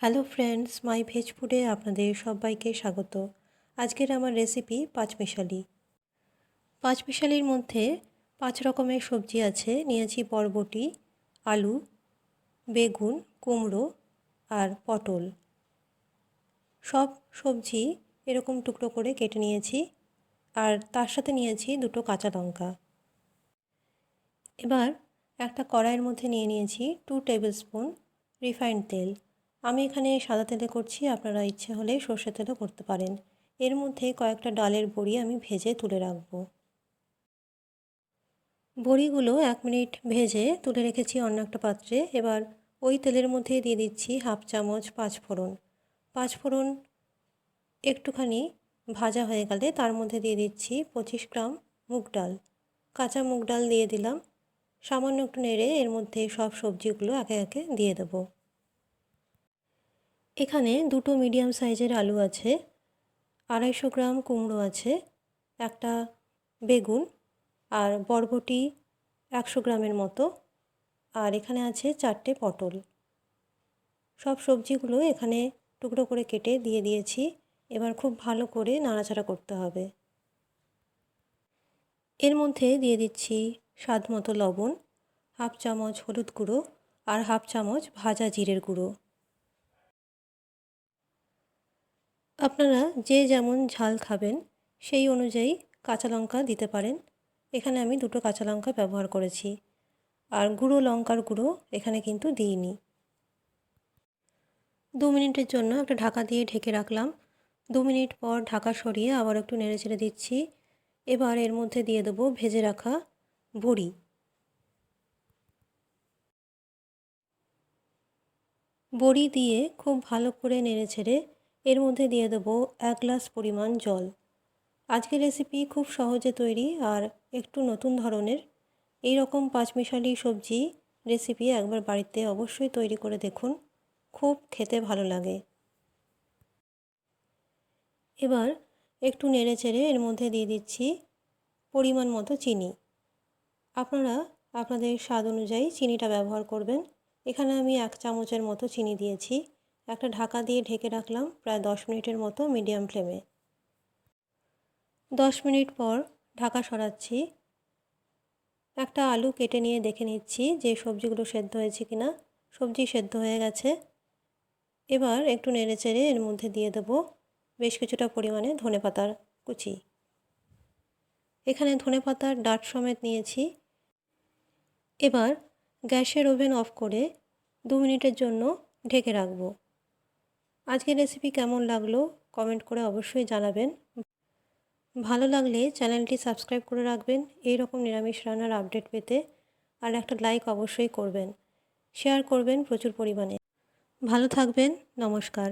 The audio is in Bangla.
হ্যালো ফ্রেন্ডস মাই ভেজ ফুডে আপনাদের সবাইকে স্বাগত। আজকের আমার রেসিপি পাঁচমিশালি। পাঁচমিশালির মধ্যে পাঁচ রকমের সবজি আছে, নিয়েছি বরবটি, আলু, বেগুন, কুমড়ো আর পটল। সব সবজি এরকম টুকরো করে কেটে নিয়েছি আর তার সাথে নিয়েছি দুটো কাঁচা লঙ্কা। এবার একটা কড়াইয়ের মধ্যে নিয়ে নিয়েছি টু টেবিল স্পুন রিফাইন্ড তেল। আমি এখানে সাদা তেলে করছি, আপনারা ইচ্ছে হলে সর্ষে তেলও করতে পারেন। এর মধ্যে কয়েকটা ডালের বড়ি আমি ভেজে তুলে রাখব। বড়িগুলো এক মিনিট ভেজে তুলে রেখেছি অন্য একটা পাত্রে। এবার ওই তেলের মধ্যে দিয়ে দিচ্ছি হাফ চামচ পাঁচফোড়ন পাঁচফোড়ন একটুখানি ভাজা হয়ে গেলে তার মধ্যে দিয়ে দিচ্ছি পঁচিশ গ্রাম মুগ ডাল। কাঁচা মুগ ডাল দিয়ে দিলাম। সামান্য একটু নেড়ে এর মধ্যে সব সবজিগুলো একে একে দিয়ে দেবো। এখানে দুটো মিডিয়াম সাইজের আলু আছে, আড়াইশো গ্রাম কুমড়ো আছে, একটা বেগুন আর বরবটি একশো গ্রামের মতো, আর এখানে আছে চারটে পটল। সব সবজিগুলো এখানে টুকরো করে কেটে দিয়ে দিয়েছি, এবার খুব ভালো করে নাড়াচাড়া করতে হবে। এর মধ্যে দিয়ে দিচ্ছি স্বাদ মতো লবণ, হাফ চামচ হলুদ গুঁড়ো আর হাফ চামচ ভাজা জিরের গুঁড়ো। আপনারা যে যেমন ঝাল খাবেন, সেই অনুযায়ী কাঁচা লঙ্কা দিতে পারেন। এখানে আমি দুটো কাঁচা লঙ্কা ব্যবহার করেছি। আর গুঁড়ো লঙ্কার গুঁড়ো এখানে কিন্তু দিইনি। দু মিনিটের জন্য একটা ঢাকা দিয়ে ঢেকে রাখলাম। দু মিনিট পর ঢাকা সরিয়ে আবার একটু নেড়ে চেড়ে দিচ্ছি। এবার এর মধ্যে দিয়ে দেবো ভেজে রাখা বড়ি। বড়ি দিয়ে খুব ভালো করে নেড়ে ছেড়ে এর মধ্যে দিয়ে দেবো এক গ্লাস পরিমাণ জল। আজকের রেসিপি খুব সহজে তৈরি আর একটু নতুন ধরনের। এই রকম পাঁচমিশালি সবজি রেসিপি একবার বাড়িতে অবশ্যই তৈরি করে দেখুন, খুব খেতে ভালো লাগে। এবার একটু নেড়ে চেড়ে এর মধ্যে দিয়ে দিচ্ছি পরিমাণ মতো চিনি। আপনারা আপনাদের স্বাদ অনুযায়ী চিনিটা ব্যবহার করবেন। এখানে আমি এক চামচের মতো চিনি দিয়েছি। একটা ঢাকা দিয়ে ঢেকে রাখলাম প্রায় দশ মিনিটের মতো মিডিয়াম ফ্লেমে। দশ মিনিট পর ঢাকা সরাচ্ছি। একটা আলু কেটে নিয়ে দেখে নিচ্ছি যে সবজিগুলো সেদ্ধ হয়েছে কি না সবজি সেদ্ধ হয়ে গেছে। এবার একটু নেড়ে চেড়ে এর মধ্যে দিয়ে দেবো বেশ কিছুটা পরিমাণে ধনে পাতার কুচি। এখানে ধনে পাতার ডাট সমেত নিয়েছি। এবার গ্যাসের ওভেন অফ করে দু মিনিটের জন্য ঢেকে রাখব। আজকের রেসিপি কেমন লাগল? কমেন্ট করে অবশ্যই জানাবেন। ভালো লাগলে চ্যানেলটি সাবস্ক্রাইব করে রাখবেন এই রকম নিরামিষ রান্নার আপডেট পেতে, আর একটা লাইক অবশ্যই করবেন। শেয়ার করবেন প্রচুর পরিমাণে। ভালো থাকবেন, নমস্কার।